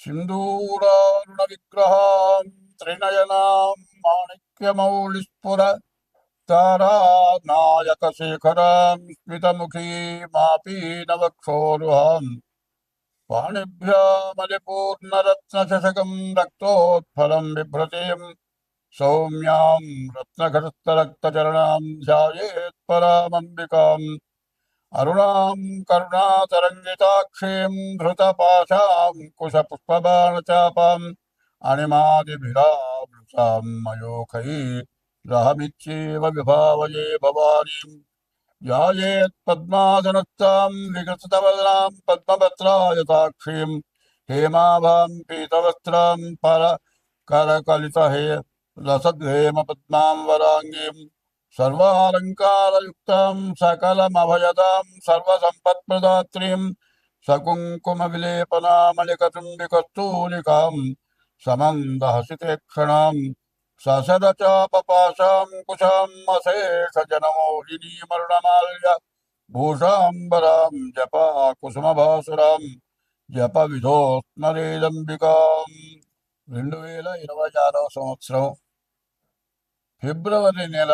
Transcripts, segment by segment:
సింధూరారుణ విగ్రహాం త్రినయనాం మాణిక్యమౌళిస్ఫుర తారానాయక శేఖరాం స్మితముఖీ స్మితముఖీమాపీనవక్షోరుహాం పాణిభ్యామలిపూర్ణరత్నశకం రక్తోత్ఫలం బిభ్రతీం సౌమ్యాం రత్నఘటస్థరక్తచరణాం ధ్యాయేత్పరామంబికాం अरुणाम् करुणातरङ्गिताक्षीम् धृतपाशाम् कुशपुष्पबाणचापाम् अणिमादिभिरावृताम् मयोखैरहमित्येव विभावये भवानीम् यायेत्पद्मासनक्ताम् विकृतवदनाम् पद्मपत्रायताक्षीम् हेमाभाम् पीतवस्त्राम् पर करकलितहे रसद्वेम वराङ्गीम् పద్మాం వరాంగీం సర్వాలంకారయుక్తాం సకలమభయదాం సర్వసంపత్ప్రదాత్రీం సకుంకుమ విలేపనామలికతుంబికస్తూలికాం సమందహసితే క్షణాం ససదచాపపాశాం కుశాం అశేష జనమోహినీమరుణమాల్య భూషాంబరాం జపా కుసుమభాసురాం జప విధోస్మరేదంబికాం రెండు వేల ఇరవై ఆరవ సంవత్సరం ఫిబ్రవరి నెల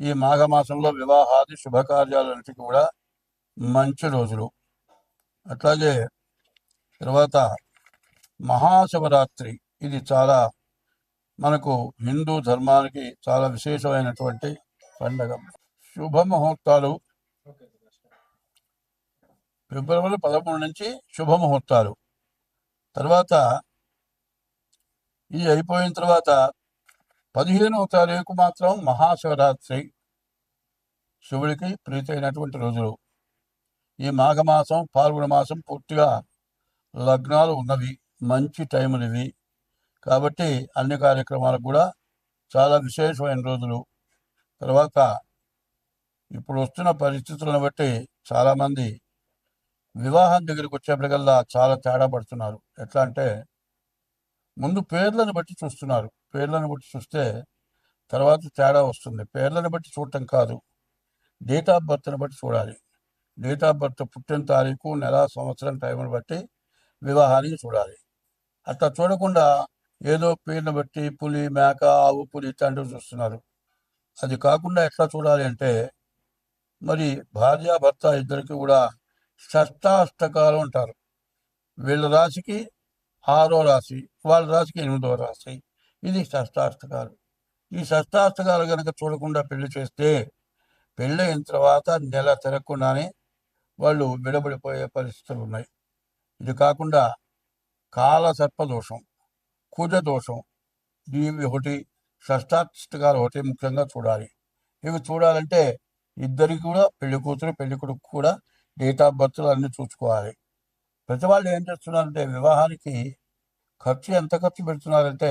ఈ మాఘమాసంలో వివాహాది శుభకార్యాలన్నిటి కూడా మంచి రోజులు. అట్లాగే తర్వాత మహాశివరాత్రి. ఇది చాలా మనకు హిందూ ధర్మానికి చాలా విశేషమైనటువంటి పండగ. శుభ ముహూర్తాలు ఫిబ్రవరి పదమూడు నుంచి శుభ ముహూర్తాలు తర్వాత ఇది అయిపోయిన తర్వాత పదిహేనవ తారీఖు మాత్రం మహాశివరాత్రి శివుడికి ప్రీతైనటువంటి రోజులు. ఈ మాఘమాసం పాల్గొన మాసం పూర్తిగా లగ్నాలు ఉన్నవి. మంచి టైములు ఇవి. కాబట్టి అన్ని కార్యక్రమాలకు కూడా చాలా విశేషమైన రోజులు. తర్వాత ఇప్పుడు వస్తున్న పరిస్థితులను బట్టి చాలామంది వివాహం దగ్గరికి వచ్చేప్పటికల్లా చాలా తేడా పడుతున్నారు. ఎట్లా అంటే ముందు పేర్లను బట్టి చూస్తున్నారు. పేర్లను బట్టి చూస్తే తర్వాత తేడా వస్తుంది. పేర్లను బట్టి చూడటం కాదు. డేట్ ఆఫ్ బర్త్ని బట్టి చూడాలి. డేట్ ఆఫ్ బర్త్ పుట్టిన తారీఖు నెల సంవత్సరం టైంని బట్టి వివాహానికి చూడాలి. అట్లా చూడకుండా ఏదో పేరును బట్టి పులి మేక ఆవు పులి ఇట్లాంటివి చూస్తున్నారు. అది కాకుండా ఎట్లా చూడాలి అంటే మరి భార్య భర్త ఇద్దరికి కూడా షష్టాష్టకాలు ఉంటారు వీళ్ళ రాశికి ఆరో రాశి వాళ్ళ రాశికి ఎనిమిదో రాశి. ఇది షష్టాష్టకాలు. ఈ షష్టాష్టకాలు కనుక చూడకుండా పెళ్ళి చేస్తే పెళ్ళి అయిన తర్వాత నెల తిరగకుండానే వాళ్ళు విడబడిపోయే పరిస్థితులు ఉన్నాయి. ఇది కాకుండా కాల సర్పదోషం కుజ దోషం ఇవి ఒకటి షష్టాష్టకాలు ఒకటి ముఖ్యంగా చూడాలి. ఇవి చూడాలంటే ఇద్దరికి కూడా పెళ్ళి కూతురు పెళ్ళి కొడుకు కూడా డేట్ ఆఫ్ బర్త్లు అన్నీ చూసుకోవాలి. ప్రతి వాళ్ళు ఏం చేస్తున్నారంటే వివాహానికి ఖర్చు ఎంత ఖర్చు పెడుతున్నారంటే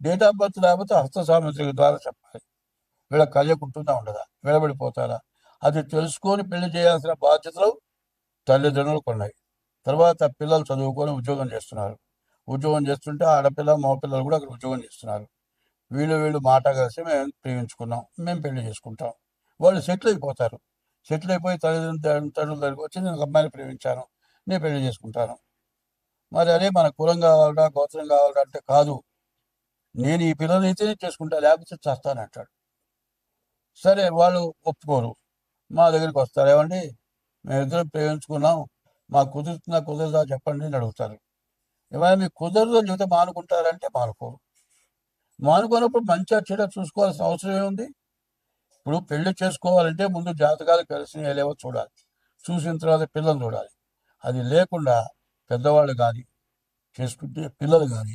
డేట్ ఆఫ్ బర్త్ లేకపోతే హస్త సామగ్రి ద్వారా చెప్పాలి. వీళ్ళ కళ్యకుంటుందా ఉండదా? విడబడిపోతారా? అది తెలుసుకొని పెళ్ళి చేయాల్సిన బాధ్యతలు తల్లిదండ్రులకు ఉన్నాయి తర్వాత పిల్లలు చదువుకొని ఉద్యోగం చేస్తున్నారు. ఉద్యోగం చేస్తుంటే ఆడపిల్ల మగపిల్లలు కూడా అక్కడ ఉద్యోగం చేస్తున్నారు. వీళ్ళు వీళ్ళు మాట కలిసి మేము ప్రేమించుకున్నాం. మేము పెళ్ళి చేసుకుంటాం. వాళ్ళు సెటిల్ అయిపోతారు. సెటిల్ అయిపోయి తల్లిదండ్రుల తండ్రుల దగ్గరికి వచ్చి నేను ఒక అమ్మాయిని ప్రేమించాను. నేను పెళ్ళి చేసుకుంటాను. మరి అదే మన కులం కావాలరా గోత్రం కావాలరా అంటే కాదు. నేను ఈ పిల్లలు అయితేనే చేసుకుంటా లేకపోతే చేస్తానంటాడు సరే వాళ్ళు ఒప్పుకోరు. మా దగ్గరికి వస్తారు. ఏమండి? మేమిద్దరం ప్రేమించుకున్నాం. మాకు కుదురుతుందా కుదరదా చెప్పండి అని అడుగుతారు. ఇవాళ మీకు కుదరదు అని చెబితే మానుకుంటారంటే మానుకోరు. మానుకున్నప్పుడు మంచిగా చెడ చూసుకోవాల్సిన అవసరం ఏముంది? ఇప్పుడు పెళ్ళి చేసుకోవాలంటే ముందు జాతకాలు కలిసి లేవో చూడాలి. చూసిన తర్వాత పిల్లలు చూడాలి. అది లేకుండా పెద్దవాళ్ళు కానీ చేసుకుంటే పిల్లలు కానీ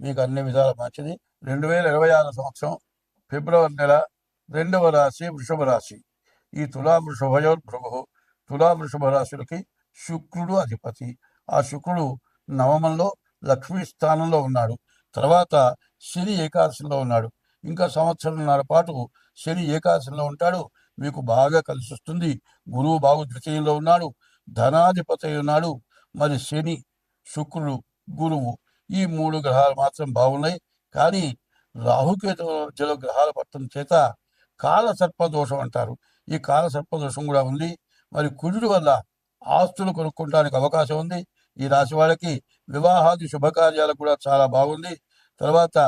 మీకు అన్ని విధాల మంచిది. రెండు వేల ఇరవై ఆరు సంవత్సరం ఫిబ్రవరి నెల రెండవ రాశి వృషభ రాశి. ఈ తులా వృషభయోర్ ప్రభు తులా వృషభ రాశులకి శుక్రుడు అధిపతి. ఆ శుక్రుడు నవమంలో లక్ష్మీ స్థానంలో ఉన్నాడు. తర్వాత శని ఏకాదశిలో ఉన్నాడు. ఇంకా సంవత్సరంన్నర పాటు శని ఏకాదశిలో ఉంటాడు. మీకు బాగా కలిసి వస్తుంది. గురువు బాగు ద్వితీయంలో ఉన్నాడు. ధనాధిపతి ఉన్నాడు. మరి శని శుక్రుడు గురువు ఈ మూడు గ్రహాలు మాత్రం బాగున్నాయి. కానీ రాహుకేతు జల గ్రహాల పట్టడం చేత కాల సర్పదోషం అంటారు. ఈ కాల సర్పదోషం కూడా ఉంది. మరి కుజుడు వల్ల ఆస్తులు కొనుక్కోవడానికి అవకాశం ఉంది. ఈ రాశి వాళ్ళకి వివాహాది శుభకార్యాలు కూడా చాలా బాగుంది. తర్వాత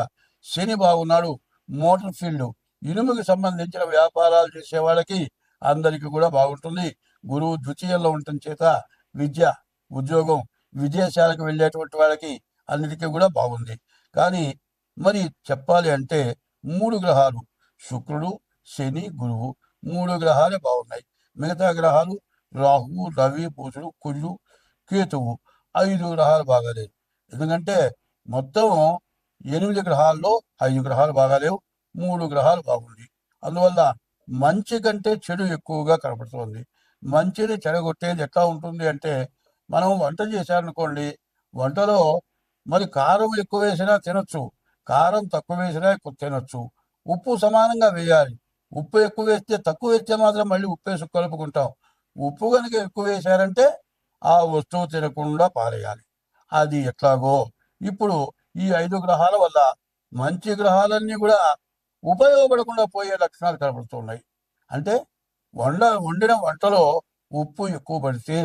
శని బాగున్నాడు. మోటార్ ఫీల్డ్ ఇనుముకి సంబంధించిన వ్యాపారాలు చేసే వాళ్ళకి అందరికీ కూడా బాగుంటుంది. గురువు ద్వితీయంలో ఉండటం చేత విద్య ఉద్యోగం విదేశాలకు వెళ్ళేటువంటి వాళ్ళకి అన్నిటికీ కూడా బాగుంది. కానీ మరి చెప్పాలి అంటే మూడు గ్రహాలు శుక్రుడు శని గురువు మూడు గ్రహాలే బాగున్నాయి. మిగతా గ్రహాలు రాహువు రవి బుధుడు కుజుడు కేతువు ఐదు గ్రహాలు బాగాలేవు. ఎందుకంటే మొత్తం ఎనిమిది గ్రహాల్లో ఐదు గ్రహాలు బాగాలేవు మూడు గ్రహాలు బాగుంది. అందువల్ల మంచి కంటే చెడు ఎక్కువగా కనపడుతుంది. మంచిని చెడగొట్టేది ఎట్లా ఉంటుంది అంటే మనం వంట చేశారనుకోండి వంటలో మరి కారం ఎక్కువ వేసినా తినొచ్చు. కారం తక్కువ వేసినా ఎక్కువ తినొచ్చు. ఉప్పు సమానంగా వేయాలి. ఉప్పు ఎక్కువ వేస్తే తక్కువ వేస్తే మాత్రం మళ్ళీ ఉప్పు వేసి కలుపుకుంటాం. ఉప్పు కనుక ఎక్కువ వేశారంటే ఆ వస్తువు తినకుండా పారేయాలి. అది ఎట్లాగో. ఇప్పుడు ఈ ఐదు గ్రహాల వల్ల మంచి గ్రహాలన్నీ కూడా ఉపయోగపడకుండా పోయే లక్షణాలు కనబడుతున్నాయి. అంటే వండ వండిన వంటలో ఉప్పు ఎక్కువ పడితే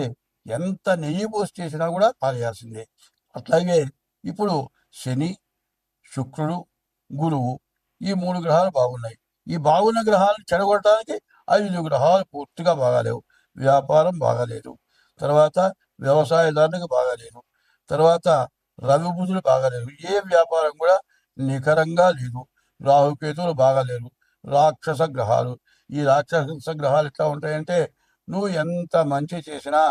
ఎంత నెయ్యి పోసి చేసినా కూడా పారేయాల్సిందే. అట్లాగే ఇప్పుడు శని శుక్రుడు గురువు ఈ మూడు గ్రహాలు బాగున్నాయి. ఈ బాగున్న గ్రహాలను చెడగొట్టడానికి ఐదు గ్రహాలు పూర్తిగా బాగాలేవు. వ్యాపారం బాగాలేదు. తర్వాత వ్యవసాయదారునికి బాగాలేదు. తర్వాత రవి బుధులు బాగాలేరు ఏ వ్యాపారం కూడా నికరంగా లేదు. రాహుకేతువులు బాగాలేరు. రాక్షస గ్రహాలు. ఈ రాక్షస గ్రహాలు ఎట్లా ఉంటాయంటే నువ్వు ఎంత మంచి చేసినా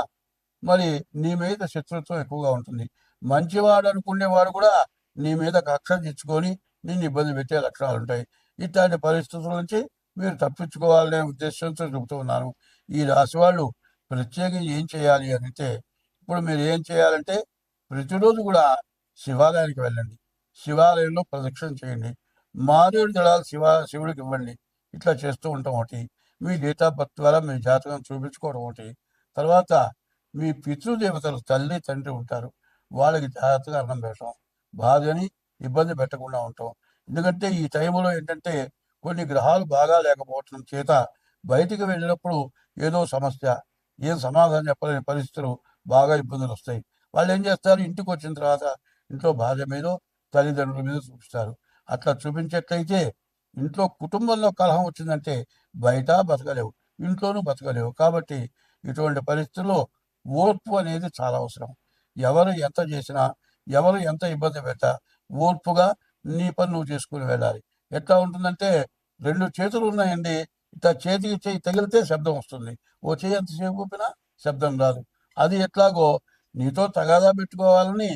మరి నీ మీద శత్రుత్వం ఎక్కువగా ఉంటుంది. మంచివాడు అనుకునేవాడు కూడా నీ మీద కక్ష తెచ్చుకొని నిన్ను ఇబ్బంది పెట్టే లక్షణాలు ఉంటాయి. ఇట్లాంటి పరిస్థితుల నుంచి మీరు తప్పించుకోవాలనే ఉద్దేశంతో చెబుతున్నాను ఈ రాశి వాళ్ళు ప్రత్యేకంగా ఏం చేయాలి అంటే ఇప్పుడు మీరు ఏం చేయాలంటే ప్రతిరోజు కూడా శివాలయానికి వెళ్ళండి. శివాలయంలో ప్రదక్షిణ చేయండి. మారేడు దళాలు శివ శివుడికి ఇవ్వండి. ఇట్లా చేస్తూ ఉంటాం ఒకటి. మీ డేట్ ఆఫ్ బర్త్ ద్వారా మీ జాతకం చూపించుకోవడం ఒకటి. తర్వాత మీ పితృదేవతలు తల్లి తండ్రి ఉంటారు. వాళ్ళకి జాగ్రత్తగా అన్నం పెట్టడం భార్యని ఇబ్బంది పెట్టకుండా ఉంటాం ఎందుకంటే ఈ టైంలో ఏంటంటే కొన్ని గ్రహాలు బాగా లేకపోవటం చేత బయటికి వెళ్ళినప్పుడు ఏదో సమస్య ఏం సమాధానం చెప్పలేని పరిస్థితులు బాగా ఇబ్బందులు వస్తాయి. వాళ్ళు ఏం చేస్తారు? ఇంటికి వచ్చిన తర్వాత ఇంట్లో భార్య మీద తల్లిదండ్రుల మీద చూపిస్తారు. అట్లా చూపించేట్లయితే ఇంట్లో కుటుంబంలో కలహం వచ్చిందంటే బయట బతకలేవు ఇంట్లోనూ బతకలేవు. కాబట్టి ఇటువంటి పరిస్థితుల్లో ఓర్పు అనేది చాలా అవసరం. ఎవరు ఎంత చేసినా ఎవరు ఎంత ఇబ్బంది పెట్టా ఓర్పుగా నీ పని నువ్వు చేసుకుని వెళ్ళాలి. ఎట్లా ఉంటుందంటే రెండు చేతులు ఉన్నాయండి. ఇట్లా చేతికి చేయి తగిలితే శబ్దం వస్తుంది. ఓ చేయి ఎంతసేపు ఊపినా శబ్దం రాదు. అది ఎట్లాగో నీతో తగాదా పెట్టుకోవాలని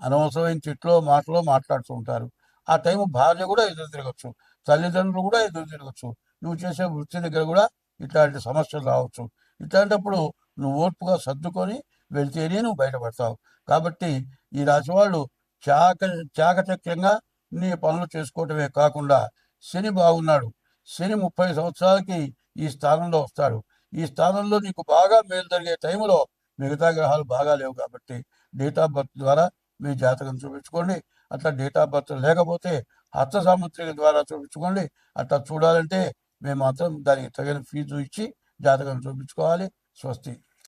అనవసరమైన చెట్లో మాటలో మాట్లాడుతూ ఉంటారు. ఆ టైం భార్య కూడా ఎదురు తిరగచ్చు. తల్లిదండ్రులు కూడా ఎదురు తిరగచ్చు. నువ్వు చేసే వృత్తి దగ్గర కూడా ఇట్లాంటి సమస్యలు రావచ్చు. ఇట్లాంటప్పుడు నువ్వు ఓర్పుగా సర్దుకొని వెళ్తేనే నువ్వు బయటపడతావు. కాబట్టి ఈ రాశి వాళ్ళు చాక చాకచక్యంగా నీ పనులు చేసుకోవటమే కాకుండా శని బాగున్నాడు. శని ముప్పై సంవత్సరాలకి ఈ స్థానంలో వస్తాడు. ఈ స్థానంలో నీకు బాగా మేలు జరిగే టైంలో మిగతా గ్రహాలు బాగా లేవు కాబట్టి డేట్ ఆఫ్ బర్త్ ద్వారా మీ జాతకం చూపించుకోండి. అట్లా డేట్ ఆఫ్ బర్త్ లేకపోతే హస్త సాముద్రిక ద్వారా చూపించుకోండి. అట్లా చూడాలంటే మేము మాత్రం దానికి తగిన ఫీజు ఇచ్చి జాతకం చూపించుకోవాలి. స్వస్తి.